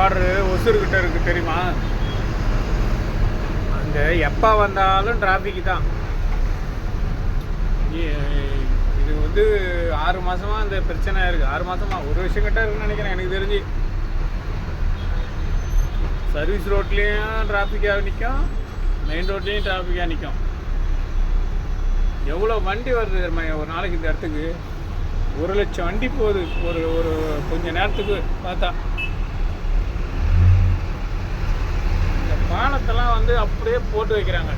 Border ஒசூர்கிட்ட இருக்குது தெரியுமா? அந்த எப்போ வந்தாலும் டிராஃபிக் தான். இது வந்து ஆறு மாதமாக அந்த பிரச்சனை இருக்குது ஆறு மாதமாக ஒரு வருஷம் கிட்ட இருக்குன்னு நினைக்கிறேன். எனக்கு தெரிஞ்சு. சர்வீஸ் ரோட்லேயும் டிராஃபிக்காக நிற்கும் மெயின் ரோட்லேயும் டிராஃபிக்காக நிற்கும் எவ்வளோ வண்டி வருது தெரியுமா? ஒரு நாளைக்கு இந்த இடத்துக்கு. ஒரு லட்சம் வண்டி போகுது. ஒரு ஒரு கொஞ்சம் நேரத்துக்கு பார்த்தா இந்த பாலத்தெல்லாம் வந்து அப்படியே போட்டு வைக்கிறாங்க.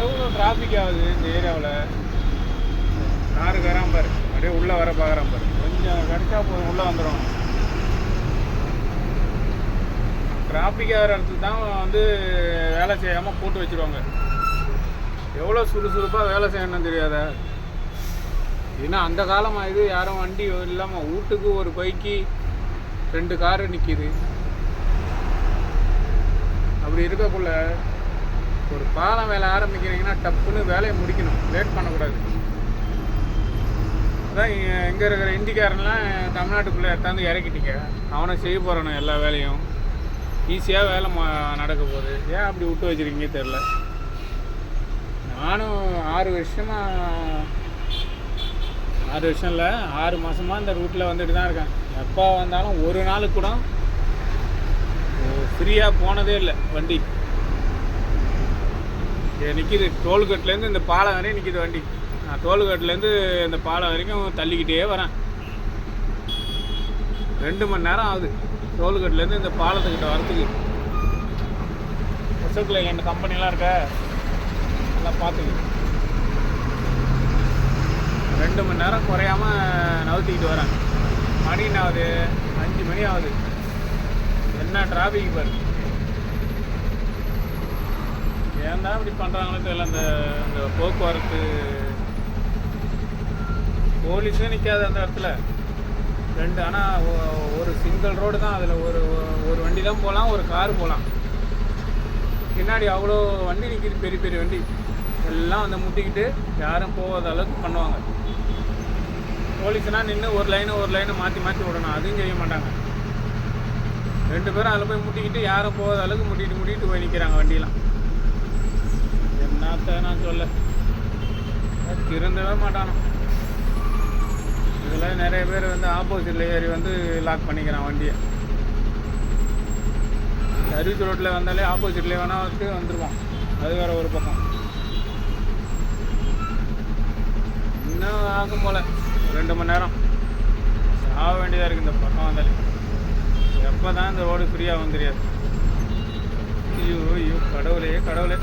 எவ்வளோ டிராஃபிக் ஆகுது இந்த ஏரியாவில்? காரு வரான் பாரு. அப்படியே உள்ளே வர பார்க்குறான் பாரு. கொஞ்சம் கிடைச்சா போதும் உள்ளே வந்துடும் டிராஃபிக் ஆகிற இடத்துல தான் வந்து வேலை செய்யாமல் போட்டு வச்சுருவாங்க. எவ்வளோ சுறுசுறுப்பாக வேலை செய்யணும்னு தெரியாத? ஏன்னா அந்த காலமாக இது யாரும் வண்டி இல்லாமல் வீட்டுக்கு ஒரு பைக்கு ரெண்டு காரு நிற்கிது அப்படி இருக்கக்குள்ள ஒரு பாலம் வேலை ஆரம்பிக்கிறீங்கன்னா டப்புன்னு வேலையை முடிக்கணும். லேட் பண்ணக்கூடாது. அதான் இங்கே இருக்கிற இந்திக்காரன்லாம் தமிழ்நாட்டுக்குள்ளே எடுத்தாந்து இறக்கிட்டீங்க. அவனை செய்ய போகிறானு எல்லா வேலையும். ஈஸியாக வேலை ம- நடக்க போகுது. ஏன் அப்படி விட்டு வச்சிருக்கீங்க தெரில நானும் ஆறு வருஷமாக ஆறு வருஷம் இல்லை ஆறு மாதமாக இந்த ரூட்டில் வந்துட்டு தான் இருக்கேன். எப்போ வந்தாலும் ஒரு நாளுக்கு கூட ஃப்ரீயாக போனதே இல்லை வண்டி. நிற்கிது டோல்கேட்லேருந்து இந்த பாலம் வரையும் நிற்கிது வண்டி. நான் டோல்கேட்லேருந்து இந்த பாலம் வரைக்கும் தள்ளிக்கிட்டே வரேன். ரெண்டு மணி நேரம் ஆகுது. டோல்கேட்லேருந்து இந்த பாலத்துக்கிட்ட வரத்துக்கு. ஒசூக்கில் ரெண்டு கம்பெனிலாம் இருக்க? நல்லா பார்த்துக்கு. ரெண்டு மணி நேரம் குறையாம நவுத்திக்கிட்டு வரேன். மணி என்ன ஆகுது? அஞ்சு மணி ஆகுது. என்ன டிராஃபிக் பாரு ஏன்டா இப்படி பண்ணுறாங்களோ தெரியல. அந்த அந்த போக்குவரத்து போலீஸும் நிற்காது அந்த இடத்துல. ரெண்டு ஆனால் ஒரு சிங்கிள் ரோடு தான். அதில் ஒரு ஒரு வண்டி தான் போகலாம் ஒரு கார் போகலாம் பின்னாடி அவ்வளோ வண்டி நிற்கிது பெரிய பெரிய வண்டி. எல்லாம் வந்து முட்டிக்கிட்டு யாரும் போகாத அளவுக்கு பண்ணுவாங்க. போலீஸ்னால் நின்று ஒரு லைனை ஒரு லைனை மாற்றி மாற்றி விடணும் அதுவும் செய்ய மாட்டாங்க. ரெண்டு பேரும் அதில் போய் முட்டிக்கிட்டு யாரும் போகாத அளவுக்கு முட்டிட்டு முட்டிட்டு போய் நிற்கிறாங்க வண்டியெலாம் என்னத்த நான் சொல்ல? திருந்தவே மாட்டானோ? இதில் நிறைய பேர் வந்து ஆப்போசிட்டில் ஏறி வந்து லாக் பண்ணிக்கிறான் வண்டியை. சர்வீஸ் ரோட்டில் வந்தாலே ஆப்போசிட்லேயே வேணால் வந்து வந்துடுவான் அது வேறு ஒரு பக்கம். இன்னும் ஆகும் போல. ரெண்டு மணி நேரம். ஆக வேண்டியதாக இருக்குது இந்த பக்கம் வந்தாலே. எப்போ தான் இந்த ரோடு ஃப்ரீயாக தெரியாது ஐயோ ஐயோ கடவுளே கடவுளே.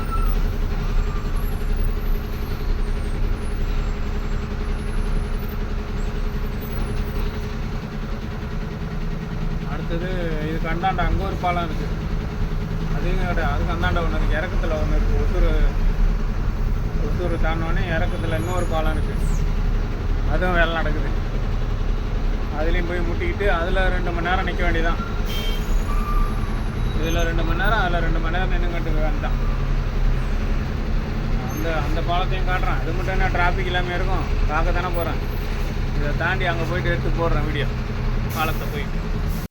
அடுத்தது இதுக்கு அந்தாண்ட அங்கே ஒரு பாலம் இருக்குது அதுவும் கிடையாது அதுக்கு அந்தாண்ட ஒன்று இருக்குது இறக்கத்தில் ஒன்று இருக்குது ஒசூர் ஒசூர் தாண்டோடனே இறக்கத்தில் இன்னொரு பாலம் இருக்குது அதுவும் வேலை நடக்குது. அதுலேயும் போய் முட்டிக்கிட்டு அதில் ரெண்டு மணி நேரம் நிற்க வேண்டியதான் இதில் ரெண்டு மணி நேரம் அதில் ரெண்டு மணி நேரம் நின்றுக்கிட்டு வேண்டாம் அந்த அந்த பாலத்தையும் காட்டுறேன். அது மட்டும் என்ன டிராஃபிக் இல்லாமல் இருக்கும். பார்க்க தானே போகிறேன் இதை தாண்டி அங்கே போயிட்டு எடுத்து போடுறேன் வீடியோ பாலத்தை போய்.